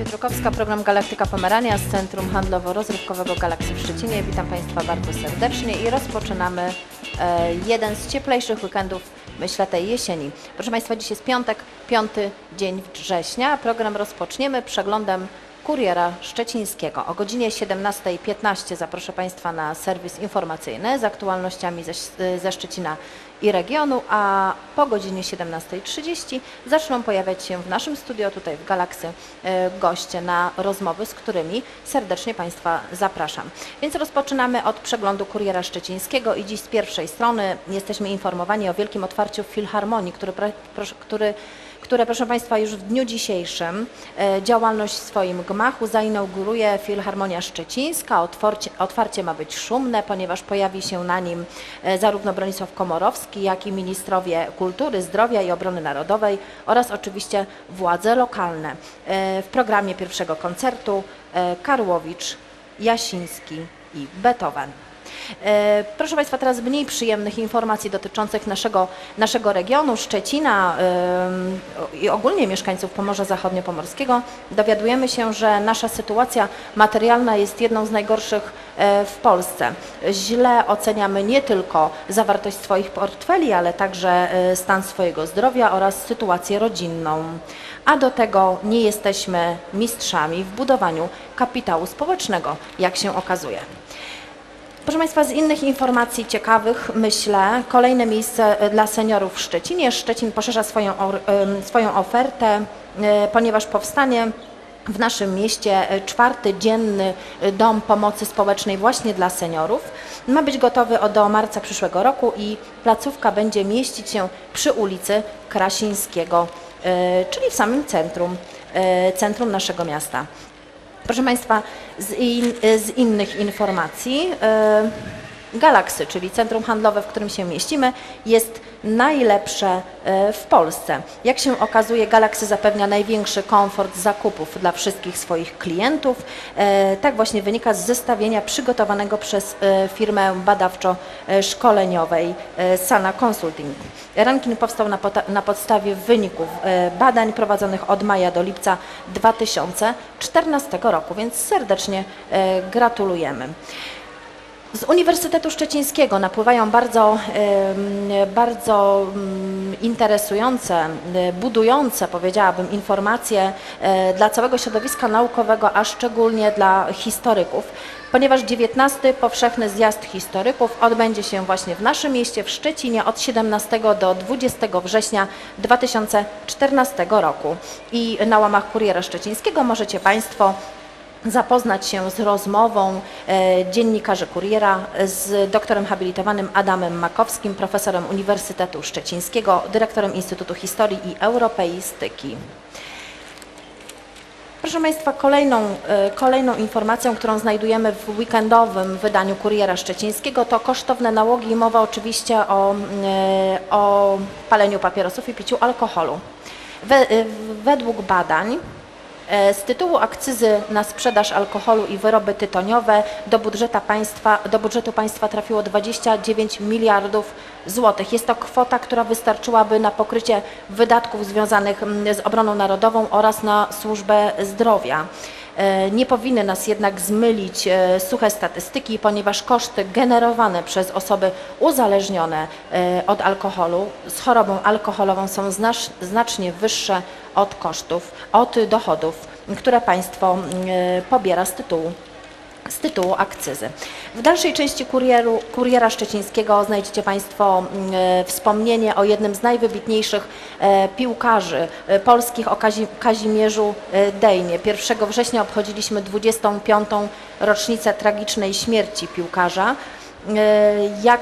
Katarzyna Pietrukowska, program Galaktyka Pomerania z Centrum Handlowo-Rozrywkowego Galaksy w Szczecinie. Witam Państwa bardzo serdecznie i rozpoczynamy e, jeden z cieplejszych weekendów, myślę, tej jesieni. Proszę Państwa, dziś jest piątek, piąty dzień września. Program rozpoczniemy przeglądem Kuriera Szczecińskiego. O godzinie 17.15 zaproszę Państwa na serwis informacyjny z aktualnościami ze, ze Szczecina i regionu, a po godzinie 17.30 zaczną pojawiać się w naszym studio tutaj w Galaksy e, goście na rozmowy, z którymi serdecznie Państwa zapraszam. Więc rozpoczynamy od przeglądu Kuriera Szczecińskiego i dziś z pierwszej strony jesteśmy informowani o wielkim otwarciu Filharmonii, który, który które, proszę Państwa, już w dniu dzisiejszym e, działalność w swoim gmachu zainauguruje Filharmonia Szczecińska. Otwarcie, otwarcie ma być szumne, ponieważ pojawi się na nim e, zarówno Bronisław Komorowski, jak i ministrowie kultury, zdrowia i obrony narodowej oraz oczywiście władze lokalne. E, W programie pierwszego koncertu Karłowicz, Jasiński i Beethoven. E, Proszę Państwa, teraz mniej przyjemnych informacji dotyczących naszego, naszego regionu, Szczecina em, i ogólnie mieszkańców Pomorza Zachodnio-Pomorskiego. Dowiadujemy się, że nasza sytuacja materialna jest jedną z najgorszych e, w Polsce. Źle oceniamy nie tylko zawartość swoich portfeli, ale także e, stan swojego zdrowia oraz sytuację rodzinną. A do tego nie jesteśmy mistrzami w budowaniu kapitału społecznego, jak się okazuje. Proszę Państwa, z innych informacji ciekawych, myślę, kolejne miejsce e, dla seniorów w Szczecinie. Szczecin poszerza swoją, swoją ofertę, e, ponieważ powstanie w naszym mieście e, czwarty dzienny dom pomocy społecznej właśnie dla seniorów. Ma być gotowy do marca przyszłego roku i placówka będzie mieścić się przy ulicy Krasińskiego, czyli w samym centrum, centrum naszego miasta. Proszę Państwa, z, in, z innych informacji, Galaksy, czyli centrum handlowe, w którym się mieścimy, jest najlepsze e, w Polsce. Jak się okazuje, Galaksy zapewnia największy komfort zakupów dla wszystkich swoich klientów. E, Tak właśnie wynika z zestawienia przygotowanego przez e, firmę badawczo-szkoleniowej Sana Consulting. Ranking powstał na, na podstawie wyników badań prowadzonych od maja do lipca 2014 roku, więc serdecznie gratulujemy. Z Uniwersytetu Szczecińskiego napływają bardzo, bardzo mm, interesujące, e, budujące, powiedziałabym, informacje e, dla całego środowiska naukowego, a szczególnie dla historyków, ponieważ 19. Powszechny Zjazd Historyków odbędzie się właśnie w naszym mieście, w Szczecinie od 17 do 20 września 2014 roku. I na łamach Kuriera Szczecińskiego możecie Państwo zapoznać się z rozmową e, dziennikarzy Kuriera z doktorem habilitowanym Adamem Makowskim, profesorem Uniwersytetu Szczecińskiego, dyrektorem Instytutu Historii i Europeistyki. Proszę Państwa, kolejną, e, kolejną informacją, którą znajdujemy w weekendowym wydaniu Kuriera Szczecińskiego to kosztowne nałogi i mowa oczywiście o, e, o paleniu papierosów i piciu alkoholu. We, według badań Z tytułu akcyzy na sprzedaż alkoholu i wyroby tytoniowe do, państwa, do budżetu państwa trafiło 29 miliardów złotych. Jest to kwota, która wystarczyłaby na pokrycie wydatków związanych z obroną narodową oraz na służbę zdrowia. E, Nie powinny nas jednak zmylić e, suche statystyki, ponieważ koszty generowane przez osoby uzależnione e, od alkoholu z chorobą alkoholową są znacz- znacznie wyższe od kosztów, od dochodów, które państwo e, pobiera z tytułu z tytułu akcyzy. W dalszej części kurieru, Kuriera Szczecińskiego znajdziecie Państwo mm, e, wspomnienie o jednym z najwybitniejszych e, piłkarzy polskich, o Kazi, Kazimierzu Dejnie. 1 września obchodziliśmy 25. rocznicę tragicznej śmierci piłkarza. Jak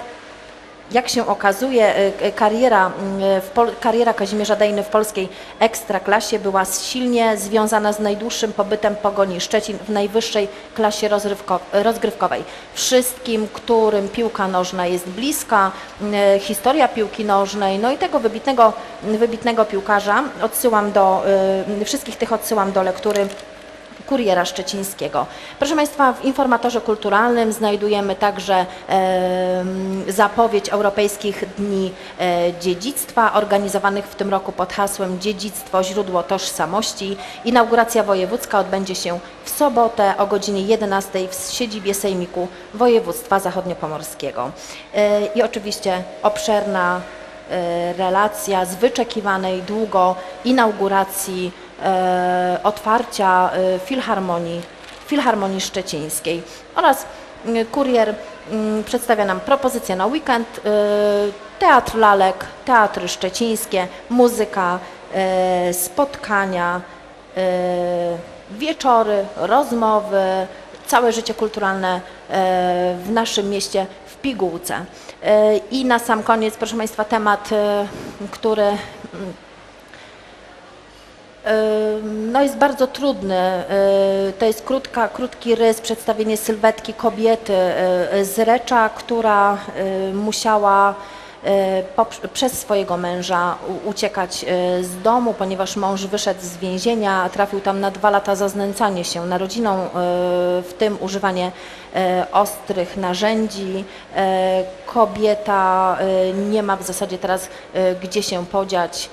jak się okazuje, e, kariera, mm, w Pol- kariera Kazimierza Dejny w polskiej ekstraklasie była silnie związana z najdłuższym pobytem Pogoni Szczecin w najwyższej klasie rozgrywkowej. Wszystkim, którym piłka nożna jest bliska, historia piłki nożnej, no i tego wybitnego, wybitnego piłkarza, odsyłam do, y, wszystkich tych odsyłam do lektury Kuriera Szczecińskiego. Proszę Państwa, w informatorze kulturalnym znajdujemy także zapowiedź Europejskich Dni e, Dziedzictwa, organizowanych w tym roku pod hasłem Dziedzictwo źródło tożsamości. Inauguracja wojewódzka odbędzie się w sobotę o godzinie 11 w siedzibie Sejmiku Województwa Zachodniopomorskiego. E, I oczywiście obszerna e, relacja z wyczekiwanej długo inauguracji otwarcia e, Filharmonii, Filharmonii Szczecińskiej oraz kurier przedstawia nam propozycję na weekend, e, teatr lalek, teatry szczecińskie, muzyka, e, spotkania, e, wieczory, rozmowy, całe życie kulturalne e, w naszym mieście w pigułce. E, I na sam koniec, proszę Państwa, temat, e, który e, no jest bardzo trudny. To jest krótka, krótki rys, przedstawienie sylwetki kobiety z Recza, która musiała przez swojego męża uciekać z domu, ponieważ mąż wyszedł z więzienia, trafił tam na dwa lata za znęcanie się nad rodziną, w tym używanie ostrych narzędzi. Kobieta nie ma w zasadzie teraz gdzie się podziać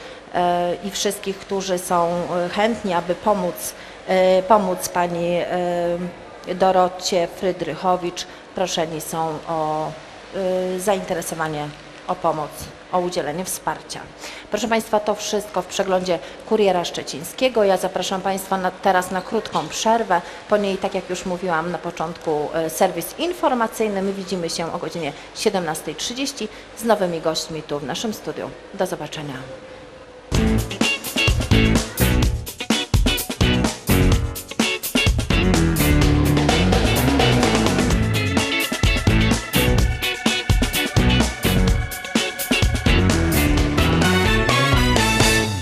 i wszystkich, którzy są e, chętni, aby pomóc, e, pomóc pani e, Dorocie Frydrychowicz, proszeni są o zainteresowanie, o pomoc, o udzielenie wsparcia. Proszę Państwa, to wszystko w przeglądzie Kuriera Szczecińskiego. Ja zapraszam Państwa na, teraz na krótką przerwę. Po niej, tak jak już mówiłam na początku, serwis informacyjny. My widzimy się o godzinie 17.30 z nowymi gośćmi tu w naszym studiu. Do zobaczenia. Thank you.